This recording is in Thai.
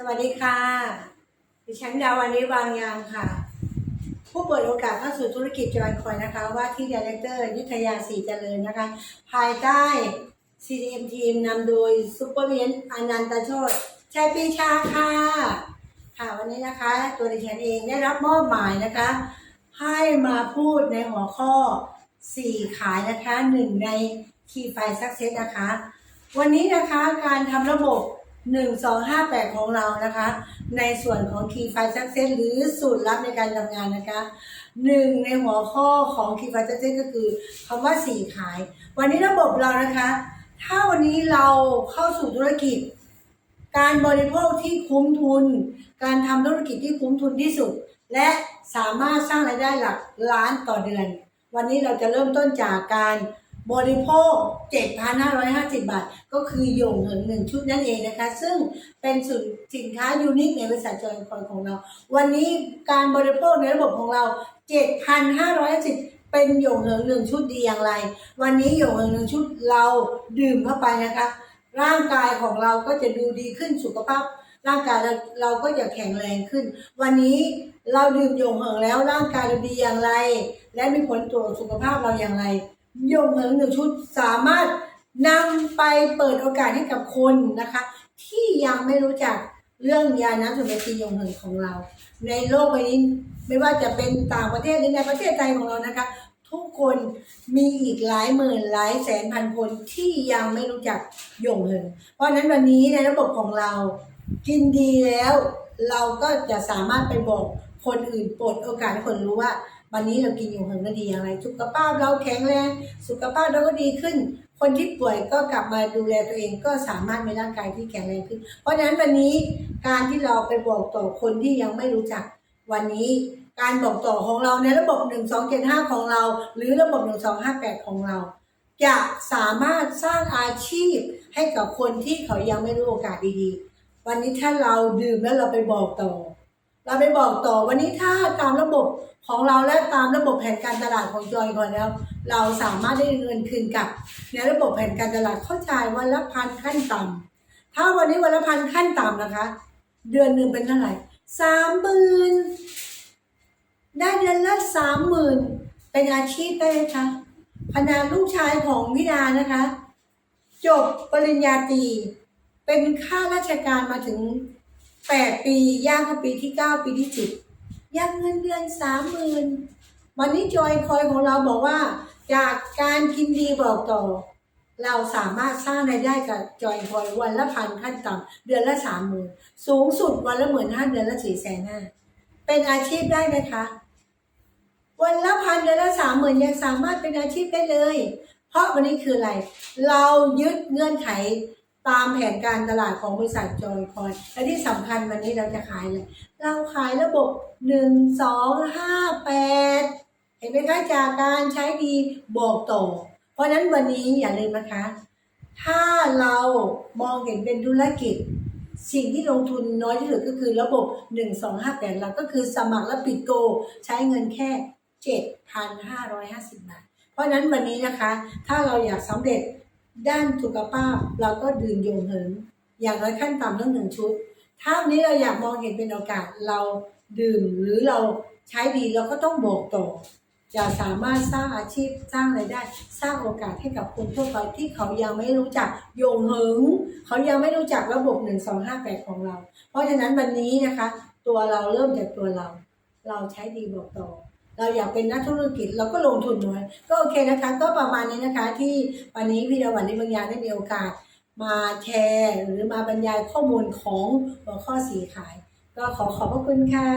สวัสดีค่ะ ดิฉันดาวันนี้วางยางค่ะ ผู้เปิดโอกาสเข้าสู่ธุรกิจจอยคอยนะคะ ว่าที่ดีเรคเตอร์ยุทธยาศรีเจริญนะคะ ภายใต้ CDM ทีมนำโดยซุปเปอร์เมียนอนันตโชตชัยปีชาค่ะ ค่ะวันนี้นะคะ ตัวดิฉันเองได้รับมอบหมายนะคะ ให้มาพูดในหัวข้อ 4 ขายนะคะหนึ่งใน Key f i Success นะคะ วันนี้นะคะการทำระบบ 1258 ของเรานะคะ ในส่วนของ Key f i Success หรือสูตรลับในการทำงานนะคะหนึ่งในหัวข้อของ Key f i Success ก็คือคำว่า4ขาย วันนี้ระบบเรานะคะ ถ้าวันนี้เราเข้าสู่ธุรกิจ การบริโภคที่คุ้มทุน การทำธุรกิจที่คุ้มทุนที่สุด และสามารถสร้างรายได้หลักล้านต่อเดือน วันนี้เราจะเริ่มต้นจากการ บริโภค 7,550 บาท ก็คือโยงเหินหนึ่งชุดนั่นเองนะคะ ซึ่งเป็นสินสินค้ายูนิคในบริษัทจอยคอยของเรา วันนี้การบริโภคในระบบของเรา 7,550เป็นโยงเหินหนึ่งชุดดีอย่างไร วันนี้โยงเหินหนึ่งชุดเราดื่มเข้าไปนะคะ ร่างกายของเราก็จะดูดีขึ้นสุขภาพ ร่างกายเราก็จะแข็งแรงขึ้น วันนี้เราดื่มโยงเหิงแล้วร่างกายเราดีอย่างไร และมีผลต่อสุขภาพเราอย่างไร ยงเหิงหนึ่งชุดสามารถนำไปเปิดโอกาสให้กับคนนะคะ ที่ยังไม่รู้จักเรื่องยาน้ำสมุนไพรโยงเหิงของเรา ในโลกใบนี้ไม่ว่าจะเป็นต่างประเทศหรือในประเทศไทยของเรานะคะ ทุกคนมีอีกหลายหมื่นหลายแสนพันคนที่ยังไม่รู้จักยงเหิงเพราะนั้นวันนี้ในระบบของเรากินดีแล้ว เราก็จะสามารถไปบอกคนอื่นปิดโอกาสให้คนรู้ว่า วันนี้เรากินอยู่เหิงก็ดีอย่างไรสุขภาพเราแข็งแรงสุขภาพเราก็ดีขึ้น คนที่ป่วยก็กลับมาดูแลตัวเองก็สามารถมีร่างกายที่แข็งแรงขึ้น เพราะฉะนั้นวันนี้การที่เราไปบอกต่อคนที่ยังไม่รู้จักวันนี้การบอกต่อของเราในระบบ 1275 ของเรา หรือระบบ 1258 ของเรา จะสามารถสร้างอาชีพให้กับคนที่เขายังไม่รู้โอกาสดีๆ วันนี้ถ้าเราดื่มแล้วเราไปบอกต่อ เราไปบอกต่อวันนี้ถ้าตามระบบของเราและตามระบบแผนการตลาดของจอยก่อนแล้ว เราสามารถได้เงินคืนกลับ ในระบบแผนการตลาดเข้าใจวันละพันขั้นต่ำถ้าวันนี้วันละพันขั้นต่ำนะคะ เดือนหนึ่งเป็นเท่าไหร่สามหมื่นได้เดือนละสามหมื่นเป็นอาชีพได้ไหมคะขนาดลูกชายของวิดานะคะ จบปริญญาตรีเป็นข้าราชการมาถึง แปดปีย่างเข้าปีที่เก้าปีที่สิบยังเงินเดือนสามหมื่นวันนี้จอยคอยของเราบอกว่า จากการกินดีบอกต่อ เราสามารถสร้างรายได้กับจอยคอยวันละพันขั้นต่ำเดือนละสามหมื่นสูงสุดวันละหมื่นห้าเดือนละสี่แสนห้าเป็นอาชีพได้ไหมคะ วันละพันเดือนละสามหมื่นยังสามารถเป็นอาชีพได้เลย เพราะวันนี้คืออะไร เรายึดเงื่อนไข ตามแผนการตลาดของบริษัทจอยคอยและที่สำคัญวันนี้เราจะขายเลยเราขายระบบหนึ่งสองห้าแปดเห็นไหมคะจากการใช้ดีบอกต่อ เพราะนั้นวันนี้อย่าลืมนะคะ ถ้าเรามองเห็นเป็นธุรกิจ สิ่งที่ลงทุนน้อยที่สุดก็คือระบบ 1 2 5 8เราก็คือสมัครและปิดโก ใช้เงินแค่ 7,550 บาท เพราะนั้นวันนี้นะคะ ถ้าเราอยากสำเร็จ ด้านสุขภาพเราก็ดื่มโยงเหินอย่างน้อยขั้นต่ำต้องหนึ่งชุด ถ้าวันนี้เราอยากมองเห็นเป็นโอกาสเราดื่มหรือเราใช้ดีเราก็ต้องบอกต่อจะสามารถสร้างอาชีพสร้างรายได้ สร้างโอกาสให้กับคนทั่วไปที่เขายังไม่รู้จักโยงเหิงเขายังไม่รู้จักระบบ 1258 ของเรา เพราะฉะนั้นวันนี้นะคะ ตัวเราเริ่มจากตัวเรา เราใช้ดีบอกต่อ เราอยากเป็นนักธุรกิจเราก็ลงทุนน้อยก็โอเคนะคะ ก็ประมาณนี้นะคะ ที่วันนี้พี่ดาวันในบางยางได้มีโอกาส มาแชร์หรือมาบรรยายข้อมูลของหัวข้อสีขาย ก็ขอขอบพระคุณค่ะ